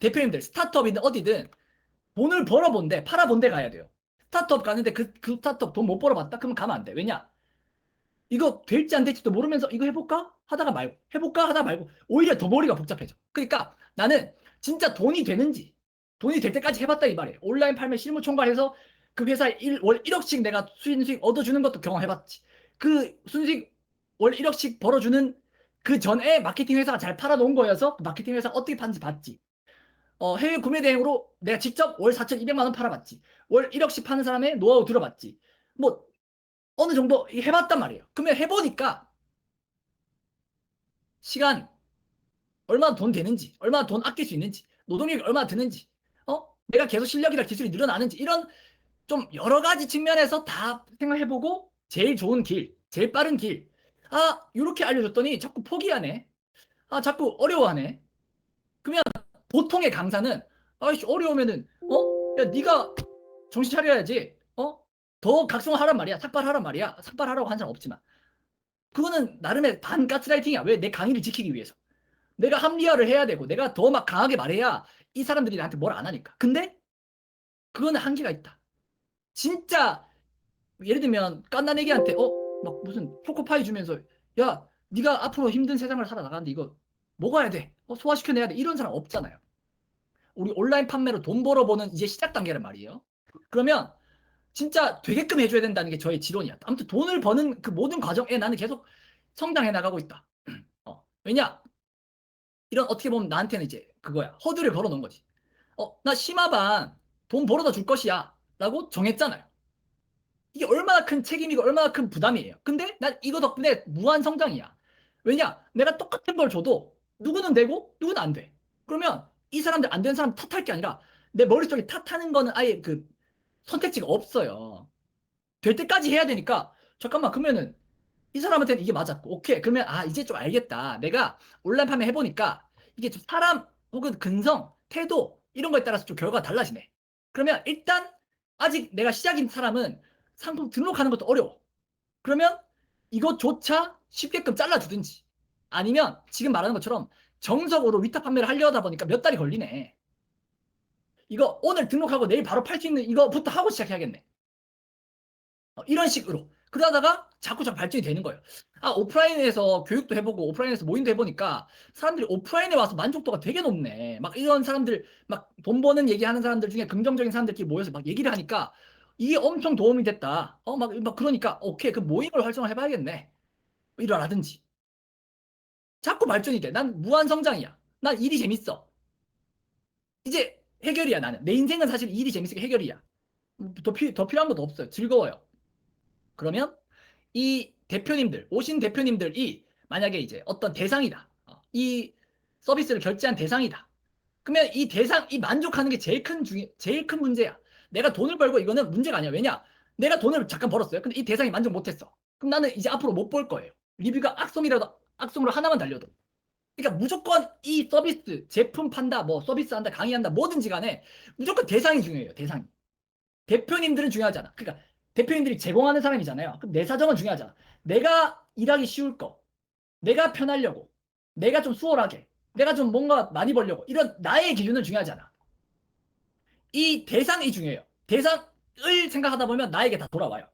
대표님들 스타트업이든 어디든 돈을 벌어본 데 팔아본 데 가야 돼요. 스타트업 가는데 그, 그 스타트업 돈 못 벌어봤다? 그러면 가면 안 돼. 왜냐? 이거 될지 안 될지도 모르면서 이거 해볼까? 하다가 말고 해볼까? 하다가 말고 오히려 더 머리가 복잡해져. 그러니까 나는 진짜 돈이 되는지 돈이 될 때까지 해봤다 이 말이에요. 온라인 팔매 실무 총괄해서 그 회사에 일, 월 1억씩 내가 순수익 얻어주는 것도 경험해봤지. 그 순수익 월 1억씩 벌어주는 그 전에 마케팅 회사가 잘 팔아놓은 거여서 그 마케팅 회사가 어떻게 파는지 봤지. 어, 해외 구매 대행으로 내가 직접 월 4,200만 원 팔아봤지. 월 1억씩 파는 사람의 노하우 들어봤지. 뭐 어느 정도 해봤단 말이에요. 그러면 해보니까 시간 얼마나 돈 되는지, 얼마나 돈 아낄 수 있는지, 노동력이 얼마나 드는지, 어? 내가 계속 실력이나 기술이 늘어나는지 이런 좀 여러 가지 측면에서 다 생각해보고 제일 좋은 길, 제일 빠른 길. 아, 이렇게 알려줬더니 자꾸 포기하네. 아, 자꾸 어려워하네. 보통의 강사는 아이씨 어려우면은 어? 야, 네가 정신 차려야지. 어? 더 각성하란 말이야. 삭발하란 말이야. 삭발하라고 한 사람 없지만. 그거는 나름의 반 가스라이팅이야. 왜? 내 강의를 지키기 위해서. 내가 합리화를 해야 되고 내가 더 막 강하게 말해야 이 사람들이 나한테 뭘 안 하니까. 근데 그거는 한계가 있다. 진짜 예를 들면 깐난 애기한테 어 막 무슨 초코파이 주면서 야 네가 앞으로 힘든 세상을 살아나가는데 이거 먹어야 돼. 어, 소화시켜내야 돼. 이런 사람 없잖아요. 우리 온라인 판매로 돈 벌어보는 이제 시작 단계란 말이에요. 그러면 진짜 되게끔 해줘야 된다는 게 저의 지론이야. 아무튼 돈을 버는 그 모든 과정에 나는 계속 성장해 나가고 있다. 어, 왜냐? 이런 어떻게 보면 나한테는 이제 그거야. 허들을 걸어 놓은 거지. 어, 나 심화반 돈 벌어다 줄 것이야. 라고 정했잖아요. 이게 얼마나 큰 책임이고 얼마나 큰 부담이에요. 근데 난 이거 덕분에 무한 성장이야. 왜냐? 내가 똑같은 걸 줘도 누구는 되고 누구는 안 돼. 그러면 이 사람들 안 되는 사람 탓할 게 아니라 내 머릿속에 탓하는 거는 아예 그 선택지가 없어요. 될 때까지 해야 되니까 잠깐만 그러면은 이 사람한테는 이게 맞았고 오케이 그러면 아 이제 좀 알겠다. 내가 온라인 판매 해보니까 이게 좀 사람 혹은 근성, 태도 이런 거에 따라서 좀 결과가 달라지네. 그러면 일단 아직 내가 시작인 사람은 상품 등록하는 것도 어려워. 그러면 이것조차 쉽게끔 잘라주든지 아니면 지금 말하는 것처럼 정석으로 위탁 판매를 하려다 보니까 몇 달이 걸리네. 이거 오늘 등록하고 내일 바로 팔 수 있는 이거부터 하고 시작해야겠네. 어, 이런 식으로. 그러다가 자꾸 자꾸 발전이 되는 거예요. 아, 오프라인에서 교육도 해보고 오프라인에서 모임도 해보니까 사람들이 오프라인에 와서 만족도가 되게 높네. 막 이런 사람들, 막 돈 버는 얘기하는 사람들 중에 긍정적인 사람들끼리 모여서 막 얘기를 하니까 이게 엄청 도움이 됐다. 어, 막, 막 그러니까 오케이. 그 모임을 활성화 해봐야겠네. 이러라든지. 자꾸 발전이 돼. 난 무한 성장이야. 난 일이 재밌어. 이제 해결이야 나는. 내 인생은 사실 일이 재밌으니까 해결이야. 더, 필, 더 필요한 것도 없어요. 즐거워요. 그러면 이 대표님들, 오신 대표님들이 만약에 이제 어떤 대상이다. 어, 이 서비스를 결제한 대상이다. 그러면 이 대상, 이 만족하는 게 제일 큰 중에, 제일 큰 문제야. 내가 돈을 벌고 이거는 문제가 아니야. 왜냐? 내가 돈을 잠깐 벌었어요. 근데 이 대상이 만족 못했어. 그럼 나는 이제 앞으로 못 벌 거예요. 리뷰가 악성이라도, 악성으로 하나만 달려도. 그러니까 무조건 이 서비스, 제품 판다, 뭐 서비스 한다, 강의한다, 뭐든지 간에 무조건 대상이 중요해요. 대상이. 대표님들은 중요하잖아. 그러니까 대표님들이 제공하는 사람이잖아요. 그럼 내 사정은 중요하잖아. 내가 일하기 쉬울 거, 내가 편하려고, 내가 좀 수월하게, 내가 좀 뭔가 많이 벌려고 이런 나의 기준은 중요하잖아. 이 대상이 중요해요. 대상을 생각하다 보면 나에게 다 돌아와요.